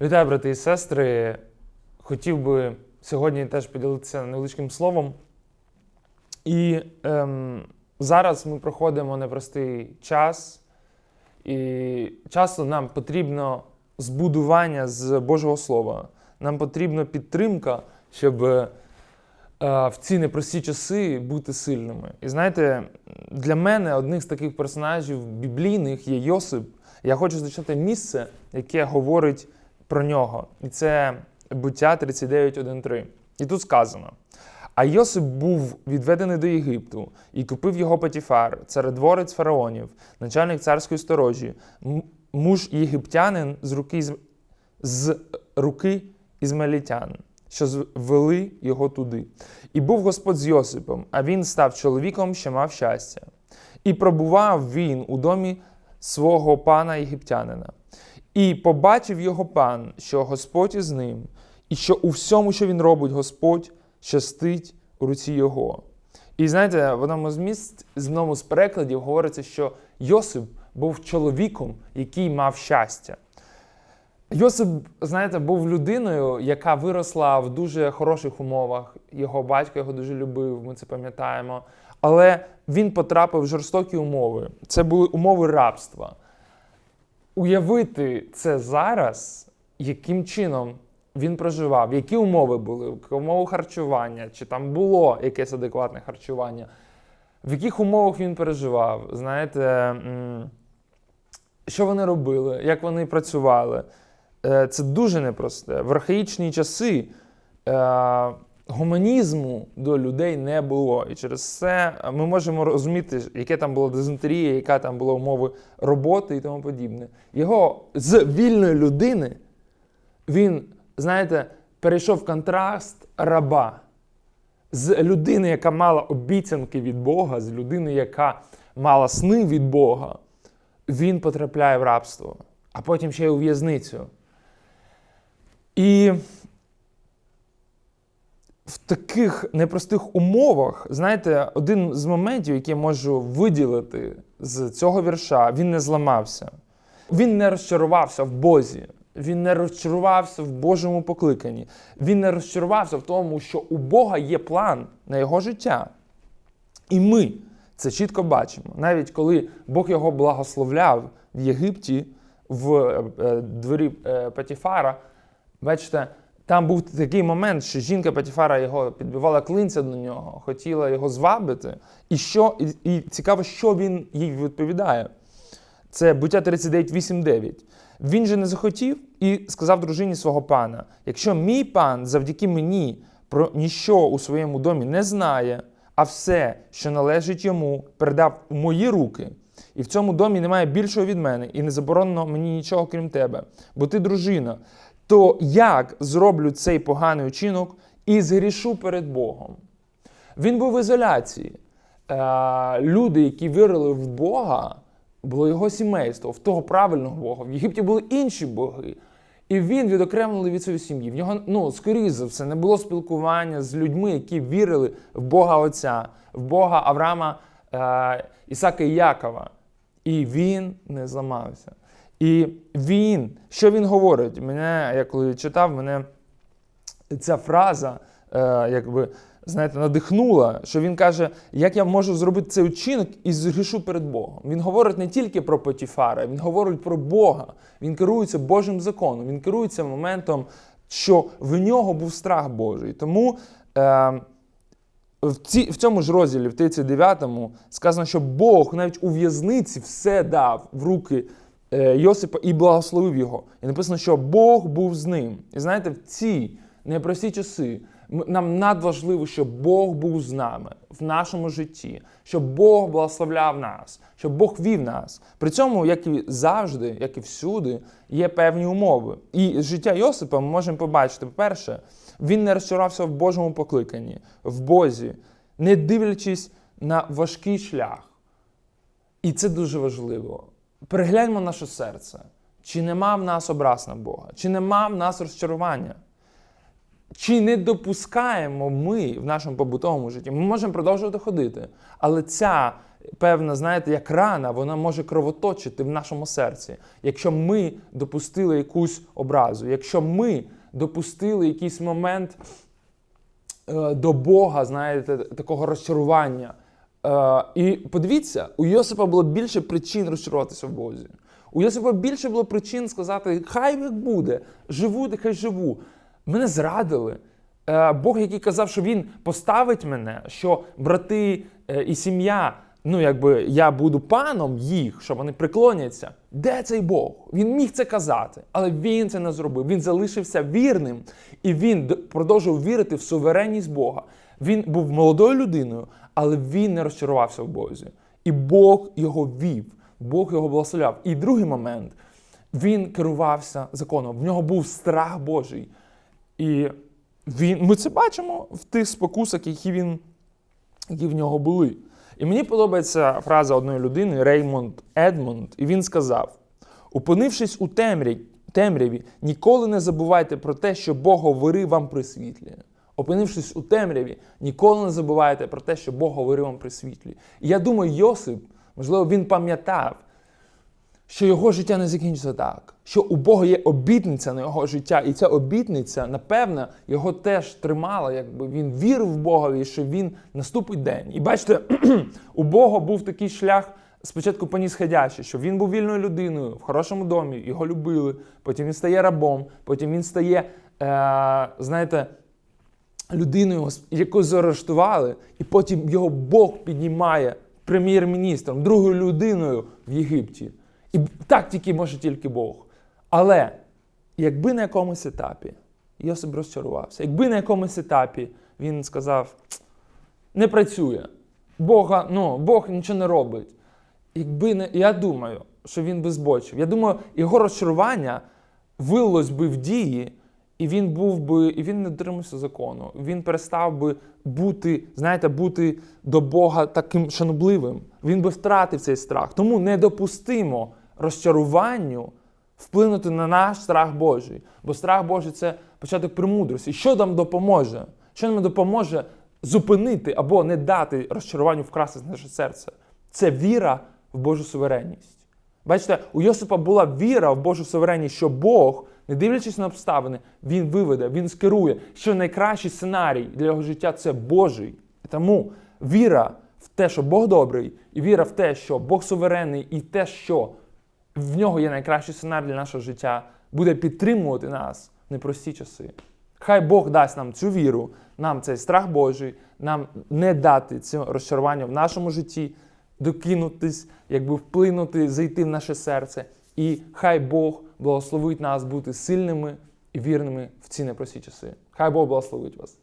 Вітаю, брати і сестри. Хотів би сьогодні теж поділитися невеличким словом. І ем, зараз ми проходимо непростий час, і часто нам потрібно збудування з Божого Слова. Нам потрібна підтримка, щоб е, в ці непрості часи бути сильними. І знаєте, для мене одним з таких персонажів біблійних є Йосип. Я хочу зачитати місце, яке говорить про нього. І це буття 39.1.3. І тут сказано: А Йосип був відведений до Єгипту і купив його Патіфар, царедворець фараонів, начальник царської сторожі, муж єгиптянин з руки, з, руки ізмаїльтян, що звели його туди. І був Господь з Йосипом, а він став чоловіком, що мав щастя. І пробував він у домі свого пана єгиптянина. І побачив його пан, що Господь із ним, і що у всьому, що він робить, Господь щастить у руці його. І знаєте, в одному з місць, з одному з перекладів говориться, що Йосип був чоловіком, який мав щастя. Йосип, знаєте, був людиною, яка виросла в дуже хороших умовах. Його батько його дуже любив, ми це пам'ятаємо. Але він потрапив в жорстокі умови. Це були умови рабства. Уявити це зараз, яким чином він проживав, які умови були, умови харчування, чи там було якесь адекватне харчування, в яких умовах він переживав, знаєте, що вони робили, як вони працювали. Е, Це дуже непросте. В архаїчні часи е, гуманізму до людей не було. І через це ми можемо розуміти, яке там було дизентерія, яка там була умови роботи і тому подібне. Його з вільної людини він, знаєте, перейшов контраст раба. З людини, яка мала обіцянки від Бога, з людини, яка мала сни від Бога, він потрапляє в рабство, а потім ще й у в'язницю. І в таких непростих умовах, знаєте, один з моментів, який я можу виділити з цього вірша, він не зламався. Він не розчарувався в Бозі. Він не розчарувався в Божому покликанні. Він не розчарувався в тому, що у Бога є план на його життя. І ми це чітко бачимо. Навіть коли Бог його благословляв в Єгипті в е, дворі е, Патіфара, бачите, там був такий момент, що жінка Патіфара його підбивала клинця до нього, хотіла його звабити. І що, і, і цікаво, що він їй відповідає. Це буття 39.8.9. Він же не захотів і сказав дружині свого пана: якщо мій пан завдяки мені про ніщо у своєму домі не знає, а все, що належить йому, передав у мої руки, і в цьому домі немає більшого від мене, і не заборонено мені нічого крім тебе, бо ти дружина, то як зроблю цей поганий учинок і згрішу перед Богом? Він був в ізоляції. Е, люди, які вірили в Бога, було його сімейство, в того правильного Бога. В Єгипті були інші боги. І він відокремлений від своєї сім'ї. В нього, ну, скоріше за все, не було спілкування з людьми, які вірили в Бога Отця, в Бога Авраама, е, Ісака і Якова. І він не зламався. І він, що він говорить? Мене, я коли читав, мене ця фраза, е, якби, знаєте, надихнула, що він каже, як я можу зробити цей учинок і згрішу перед Богом. Він говорить не тільки про Потіфара, він говорить про Бога. Він керується Божим законом, він керується моментом, що в нього був страх Божий. Тому е, в, ці, в цьому ж розділі, в 39-му, сказано, що Бог навіть у в'язниці все дав в руки Йосипа і благословив його. І написано, що Бог був з ним. І знаєте, в ці непрості часи нам надважливо, щоб Бог був з нами в нашому житті, щоб Бог благословляв нас, щоб Бог вів нас. При цьому, як і завжди, як і всюди, є певні умови. І життя Йосипа ми можемо побачити, по-перше, він не розчаровався в Божому покликанні, в Бозі, не дивлячись на важкий шлях. І це дуже важливо. Перегляньмо наше серце. Чи нема в нас образ на Бога, чи нема в нас розчарування? Чи не допускаємо ми в нашому побутовому житті? Ми можемо продовжувати ходити, але ця певна, знаєте, як рана, вона може кровоточити в нашому серці. Якщо ми допустили якусь образу, якщо ми допустили якийсь момент е, до Бога, знаєте, такого розчарування. Е, і подивіться, у Йосипа було більше причин розчаруватися в Бозі. У Йосипа більше було причин сказати, хай як буде, живу, хай живу. Мене зрадили. Е, Бог, який казав, що він поставить мене, що брати е, і сім'я, ну якби я буду паном їх, що вони приклоняться. Де цей Бог? Він міг це казати, але він це не зробив. Він залишився вірним і він продовжував вірити в суверенність Бога. Він був молодою людиною, але він не розчарувався в Бозі. І Бог його вів, Бог його благословляв. І другий момент він керувався законом. В нього був страх Божий. І він, ми це бачимо в тих спокусах, які, він, які в нього були. І мені подобається фраза одної людини, Реймонд Едмонд, і він сказав: Опинившись у темряві, темряві, ніколи не забувайте про те, що Бог говорив вам при світлі. Опинившись у темряві, ніколи не забувайте про те, що Бог говорив вам при світлі. І я думаю, Йосип, можливо, він пам'ятав, що його життя не закінчиться так, що у Бога є обітниця на його життя, і ця обітниця, напевно, його теж тримала, якби він вірив в Богові, що він наступить день. І бачите, у Бога був такий шлях. Спочатку понісхадячий, що він був вільною людиною в хорошому домі, його любили. Потім він стає рабом, потім він стає, е, знаєте, людиною, яку заарештували, і потім його Бог піднімає прем'єр-міністром, другою людиною в Єгипті. І так тільки може тільки Бог. Але якби на якомусь етапі Йосип розчарувався, якби на якомусь етапі він сказав, не працює, Бога, ну, Бог нічого не робить. Якби не, я думаю, що він би збочив. Я думаю, його розчарування вилилось би в дії, і він був би, і він не дотримався закону. Він перестав би бути, знаєте, бути до Бога таким шанобливим. Він би втратив цей страх. Тому недопустимо розчаруванню вплинути на наш страх Божий. Бо страх Божий це початок премудрості. Що нам допоможе? Що нам допоможе зупинити або не дати розчаруванню вкрасти наше серце? Це віра в Божу суверенність. Бачите, у Йосипа була віра в Божу суверенність, що Бог, не дивлячись на обставини, він виведе, він скерує, що найкращий сценарій для його життя це Божий. Тому віра в те, що Бог добрий, і віра в те, що Бог суверенний, і те, що в нього є найкращий сценарій для нашого життя, буде підтримувати нас в непрості часи. Хай Бог дасть нам цю віру, нам цей страх Божий, нам не дати цього розчарування в нашому житті, докинутись, якби вплинути, зайти в наше серце. І хай Бог благословить нас бути сильними і вірними в ці непрості часи. Хай Бог благословить вас.